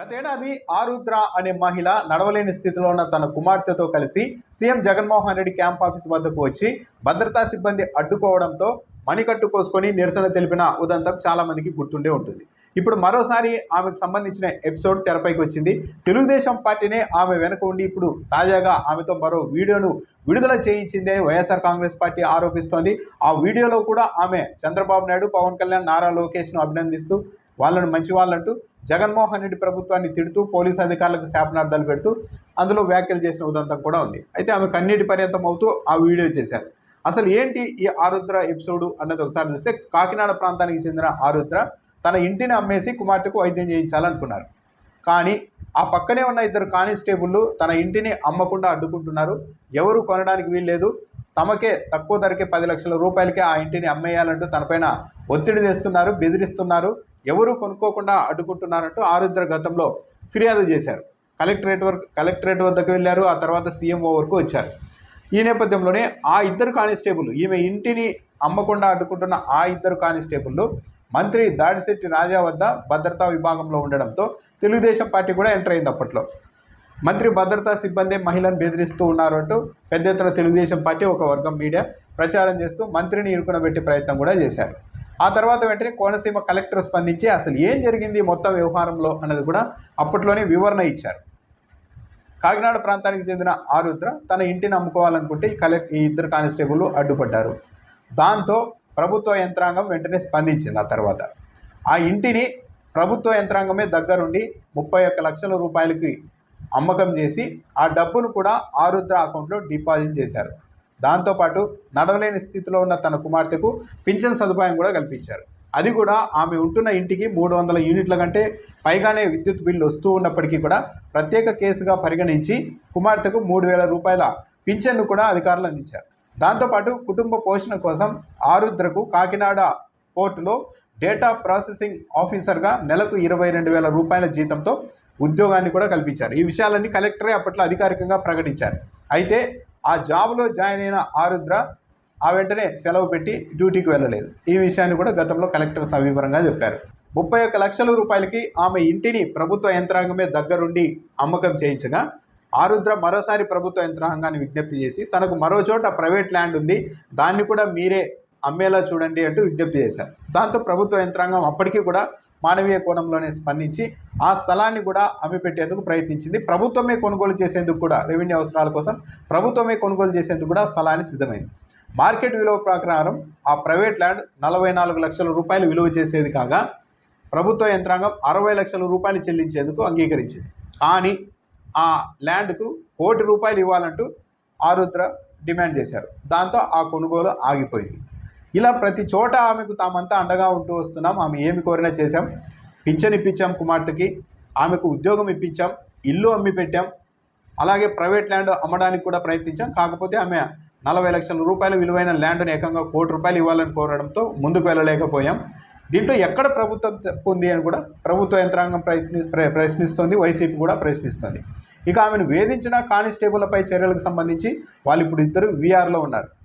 గతేడాది ఆరుద్ర అనే మహిళ నడవలేని స్థితిలో ఉన్న తన కుమార్తెతో కలిసి CM Jaganmohan Reddy camp office వద్దకు వచ్చి భద్రతా సిబ్బంది అడ్డుకోవడంతో మణికట్టు కోసుకొని నిరసన తెలిపిన ఉదంతం చాలా మందికి గుర్తుండే ఉంటుంది. ఇప్పుడు మరోసారి ఆమెకు సంబంధించిన ఎపిసోడ్ తెరపైకి వచ్చింది. తెలుగుదేశం పార్టీనే ఆమె వెనుక ఉండి ఇప్పుడు తాజాగా ఆమెతో మరో వీడియోను విడుదల చేయించింది అని వైఎస్ఆర్ కాంగ్రెస్ పార్టీ ఆరోపిస్తోంది. ఆ వీడియోలో కూడా ఆమె చంద్రబాబు నాయుడు పవన్ కళ్యాణ్ నారా లోకేష్ను అభినందిస్తూ వాళ్ళను మంచి వాళ్ళంటూ జగన్మోహన్ రెడ్డి ప్రభుత్వాన్ని తిడుతూ పోలీసు అధికారులకు శాపనార్థాలు పెడుతూ అందులో వ్యాఖ్యలు చేసిన ఉదంతం కూడా ఉంది. అయితే ఆమె కన్నీటి పర్యంతం అవుతూ ఆ వీడియో చేశారు. అసలు ఏంటి ఈ ఆరుద్ర ఎపిసోడ్ అన్నది ఒకసారి చూస్తే కాకినాడ ప్రాంతానికి చెందిన ఆరుద్ర తన ఇంటిని అమ్మేసి కుమార్తెకు వైద్యం చేయించాలనుకున్నారు. కానీ ఆ పక్కనే ఉన్న ఇద్దరు కానిస్టేబుళ్ళు తన ఇంటిని అమ్మకుండా అడ్డుకుంటున్నారు. ఎవరు కొనడానికి వీల్లేదు. తమకే తక్కువ ధరకే పది లక్షల రూపాయలకే ఆ ఇంటిని అమ్మేయాలంటూ తనపైన ఒత్తిడి తెస్తున్నారు బెదిరిస్తున్నారు. ఎవరు కొనుక్కోకుండా అడ్డుకుంటున్నారంటూ ఆరుద్ర గతంలో ఫిర్యాదు చేశారు. కలెక్టరేట్ వరకు కలెక్టరేట్ వద్దకు వెళ్ళారు ఆ తర్వాత సీఎంఓ వరకు వచ్చారు. ఈ నేపథ్యంలోనే ఆ ఇద్దరు కానిస్టేబుల్ ఈమె ఇంటిని అమ్మకుండా అడ్డుకుంటున్న ఆ ఇద్దరు కానిస్టేబుల్లు మంత్రి దాడిశెట్టి రాజా వద్ద భద్రతా విభాగంలో ఉండడంతో తెలుగుదేశం పార్టీ కూడా ఎంటర్ అయింది అప్పట్లో. మంత్రి భద్రతా సిబ్బంది మహిళను బెదిరిస్తూ ఉన్నారు అంటూ పెద్ద ఎత్తున తెలుగుదేశం పార్టీ ఒక వర్గం మీడియా ప్రచారం చేస్తూ మంత్రిని ఇరుకునబెట్టే ప్రయత్నం కూడా చేశారు. ఆ తర్వాత వెంటనే కోనసీమ కలెక్టర్ స్పందించి అసలు ఏం జరిగింది మొత్తం వ్యవహారంలో అన్నది కూడా అప్పట్లోనే వివరణ ఇచ్చారు. కాకినాడ ప్రాంతానికి చెందిన ఆరుద్ర తన ఇంటిని అమ్ముకోవాలనుకుంటే ఈ కలెక్ట్ ఈ ఇద్దరు కానిస్టేబుల్ అడ్డుపడ్డారు. దాంతో ప్రభుత్వ యంత్రాంగం వెంటనే స్పందించింది ఆ తర్వాత. ఆ ఇంటిని ప్రభుత్వ యంత్రాంగమే దగ్గరుండి ముప్పై ఒక్క లక్షల రూపాయలకి అమ్మకం చేసి ఆ డబ్బును కూడా ఆరుద్ర అకౌంట్లో డిపాజిట్ చేశారు. దాంతోపాటు నడవలేని స్థితిలో ఉన్న తన కుమార్తెకు పింఛన్ సదుపాయం కూడా కల్పించారు. అది కూడా ఆమె ఉంటున్న ఇంటికి మూడు వందల యూనిట్ల కంటే పైగానే విద్యుత్ బిల్లు వస్తూ ఉన్నప్పటికీ కూడా ప్రత్యేక కేసుగా పరిగణించి కుమార్తెకు మూడు వేల రూపాయల పింఛన్ను కూడా అధికారులు అందించారు. దాంతోపాటు కుటుంబ పోషణ కోసం ఆరుద్రకు కాకినాడ పోర్టులో డేటా ప్రాసెసింగ్ ఆఫీసర్గా నెలకు ఇరవై రెండు వేల రూపాయల జీతంతో ఉద్యోగాన్ని కూడా కల్పించారు. ఈ విషయాలన్నీ కలెక్టరే అప్పట్లో అధికారికంగా ప్రకటించారు. అయితే ఆ జాబ్లో జాయిన్ అయిన ఆరుద్ర ఆ వెంటనే సెలవు పెట్టి డ్యూటీకి వెళ్ళలేదు. ఈ విషయాన్ని కూడా గతంలో కలెక్టర్ సవివరంగా చెప్పారు. ముప్పై ఒక్క లక్షల రూపాయలకి ఆమె ఇంటిని ప్రభుత్వ యంత్రాంగమే దగ్గరుండి అమ్మకం చేయించగా ఆరుద్ర మరోసారి ప్రభుత్వ యంత్రాంగాన్ని విజ్ఞప్తి చేసి తనకు మరో చోట ప్రైవేట్ ల్యాండ్ ఉంది. దాన్ని కూడా మీరే అమ్మేలా చూడండి అంటూ విజ్ఞప్తి చేశారు. దాంతో ప్రభుత్వ యంత్రాంగం అప్పటికీ కూడా మానవీయ కోణంలోనే స్పందించి ఆ స్థలాన్ని కూడా అమ్మిపెట్టేందుకు ప్రయత్నించింది. ప్రభుత్వమే కొనుగోలు చేసేందుకు కూడా రెవెన్యూ అవసరాల కోసం ప్రభుత్వమే కొనుగోలు చేసేందుకు కూడా స్థలాన్ని సిద్ధమైంది. మార్కెట్ విలువ ప్రకారం ఆ ప్రైవేట్ ల్యాండ్ నలభై నాలుగు లక్షల రూపాయలు విలువ చేసేది కాగా ప్రభుత్వ యంత్రాంగం అరవై లక్షల రూపాయలు చెల్లించేందుకు అంగీకరించింది. కానీ ఆ ల్యాండ్కు కోటి రూపాయలు ఇవ్వాలంటూ ఆరుద్ర డిమాండ్ చేశారు. దాంతో ఆ కొనుగోలు ఆగిపోయింది. ఇలా ప్రతి చోట ఆమెకు తామంతా అండగా ఉంటూ వస్తున్నాం. ఆమె ఏమి కోరినా చేశాం. పింఛన్ ఇప్పించాం కుమార్తెకి. ఆమెకు ఉద్యోగం ఇప్పించాం. ఇల్లు అమ్మి పెట్టాం. అలాగే ప్రైవేట్ ల్యాండ్ అమ్మడానికి కూడా ప్రయత్నించాం. కాకపోతే ఆమె నలభై లక్షల రూపాయల విలువైన ల్యాండ్ను ఏకంగా కోటి రూపాయలు ఇవ్వాలని కోరడంతో ముందుకు వెళ్ళలేకపోయాం. దీంట్లో ఎక్కడ ప్రభుత్వం పొంది ఉంది అని కూడా ప్రభుత్వ యంత్రాంగం ప్రయత్ని ప్ర- ప్రశ్నిస్తోంది. వైసీపీ కూడా ప్రశ్నిస్తోంది. ఇక ఆమెను వేధించిన కానిస్టేబుల్పై చర్యలకు సంబంధించి వాళ్ళు ఇప్పుడు ఇద్దరు వీఆర్లో ఉన్నారు.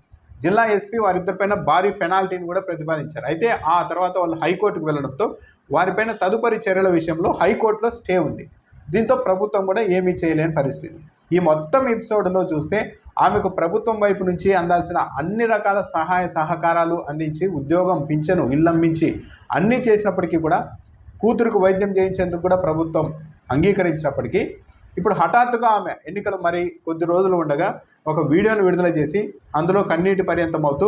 జిల్లా ఎస్పీ వారిద్దరిపైన భారీ పెనాల్టీని కూడా ప్రతిపాదించారు. అయితే ఆ తర్వాత వాళ్ళు హైకోర్టుకు వెళ్ళడంతో వారిపైన తదుపరి చర్యల విషయంలో హైకోర్టులో స్టే ఉంది. దీంతో ప్రభుత్వం కూడా ఏమీ చేయలేని పరిస్థితి. ఈ మొత్తం ఎపిసోడ్లో చూస్తే ఆమెకు ప్రభుత్వం వైపు నుంచి అందాల్సిన అన్ని రకాల సహాయ సహకారాలు అందించి ఉద్యోగం పింఛను ఇల్లంబించి అన్నీ చేసినప్పటికీ కూడా కూతురుకు వైద్యం చేయించేందుకు కూడా ప్రభుత్వం అంగీకరించినప్పటికీ ఇప్పుడు హఠాత్తుగా ఆమె ఎన్నికలు మరి కొద్ది రోజులు ఉండగా ఒక వీడియోను విడుదల చేసి అందులో కన్నీటి పర్యంతమవుతూ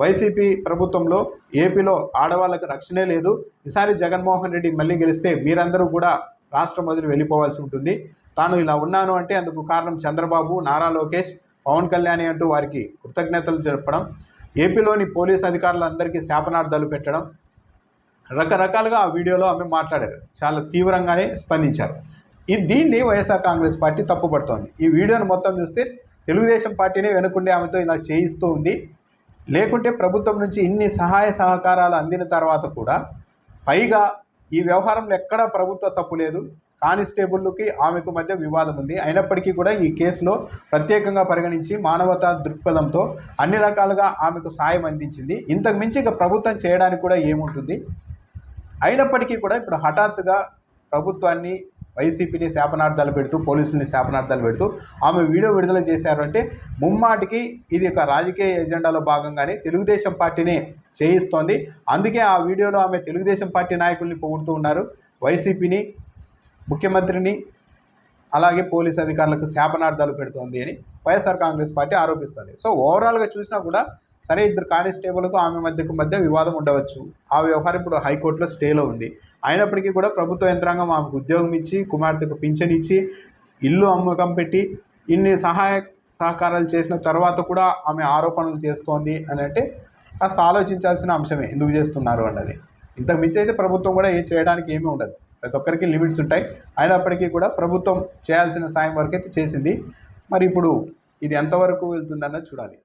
వైసీపీ ప్రభుత్వంలో ఏపీలో ఆడవాళ్ళకు రక్షణే లేదు. ఈసారి జగన్మోహన్ రెడ్డి మళ్ళీ గెలిస్తే మీరందరూ కూడా రాష్ట్రం వదిలి వెళ్ళిపోవాల్సి ఉంటుంది. తాను ఇలా ఉన్నాను అంటే అందుకు కారణం చంద్రబాబు నారా లోకేష్ పవన్ కళ్యాణి అంటూ వారికి కృతజ్ఞతలు చెప్పడం ఏపీలోని పోలీస్ అధికారులందరికీ శాపనార్థాలు పెట్టడం. రకరకాలుగా ఆ వీడియోలో ఆమె మాట్లాడారు. చాలా తీవ్రంగానే స్పందించారు. ఈ దీన్ని వైఎస్ఆర్ కాంగ్రెస్ పార్టీ తప్పుపడుతోంది. ఈ వీడియోను మొత్తం చూస్తే తెలుగుదేశం పార్టీనే వెనుకుండే ఆమెతో ఇలా చేయిస్తూ ఉంది లేకుంటే ప్రభుత్వం నుంచి ఇన్ని సహాయ సహకారాలు అందిన తర్వాత కూడా పైగా ఈ వ్యవహారంలో ఎక్కడా ప్రభుత్వ తప్పు లేదు. కానిస్టేబుల్కి ఆమెకు మధ్య వివాదం ఉంది. అయినప్పటికీ కూడా ఈ కేసులో ప్రత్యేకంగా పరిగణించి మానవతా దృక్పథంతో అన్ని రకాలుగా ఆమెకు సాయం అందించింది. ఇంతకు మించి ఇక ప్రభుత్వం చేయడానికి కూడా ఏముంటుంది? అయినప్పటికీ కూడా ఇప్పుడు హఠాత్తుగా ప్రభుత్వాన్ని వైసీపీని శాపనార్థాలు పెడుతూ పోలీసుల్ని శాపనార్థాలు పెడుతూ ఆమె వీడియో విడుదల చేశారు అంటే ముమ్మాటికి ఇది ఒక రాజకీయ ఎజెండాలో భాగంగానే తెలుగుదేశం పార్టీని చేయిస్తోంది. అందుకే ఆ వీడియోలో ఆమె తెలుగుదేశం పార్టీ నాయకుల్ని పొగుడుతూ ఉన్నారు. వైసీపీని ముఖ్యమంత్రిని అలాగే పోలీస్ అధికారులకు శాపనార్థాలు పెడుతోంది అని వైఎస్ఆర్ కాంగ్రెస్ పార్టీ ఆరోపిస్తుంది. సో ఓవరాల్గా చూసినా కూడా సరే ఇద్దరు కానిస్టేబుల్కు ఆమె మధ్యకు మధ్య వివాదం ఉండవచ్చు. ఆ వ్యవహారం ఇప్పుడు హైకోర్టులో స్టేలో ఉంది. అయినప్పటికీ కూడా ప్రభుత్వ యంత్రాంగం ఆమెకు ఉద్యోగం ఇచ్చి కుమార్తెకు పింఛన్ ఇచ్చి ఇల్లు అమ్మకం పెట్టి ఇన్ని సహాయ సహకారాలు చేసిన తర్వాత కూడా ఆమె ఆరోపణలు చేస్తోంది అని అంటే కాస్త ఆలోచించాల్సిన అంశమే. ఎందుకు చేస్తున్నారు అన్నది. ఇంతకు మించి అయితే ప్రభుత్వం కూడా ఏం చేయడానికి ఏమీ ఉండదు. ప్రతి ఒక్కరికి లిమిట్స్ ఉంటాయి. అయినప్పటికీ కూడా ప్రభుత్వం చేయాల్సిన సాయం వరకు అయితే చేసింది. మరి ఇప్పుడు ఇది ఎంతవరకు వెళ్తుందన్నది చూడాలి.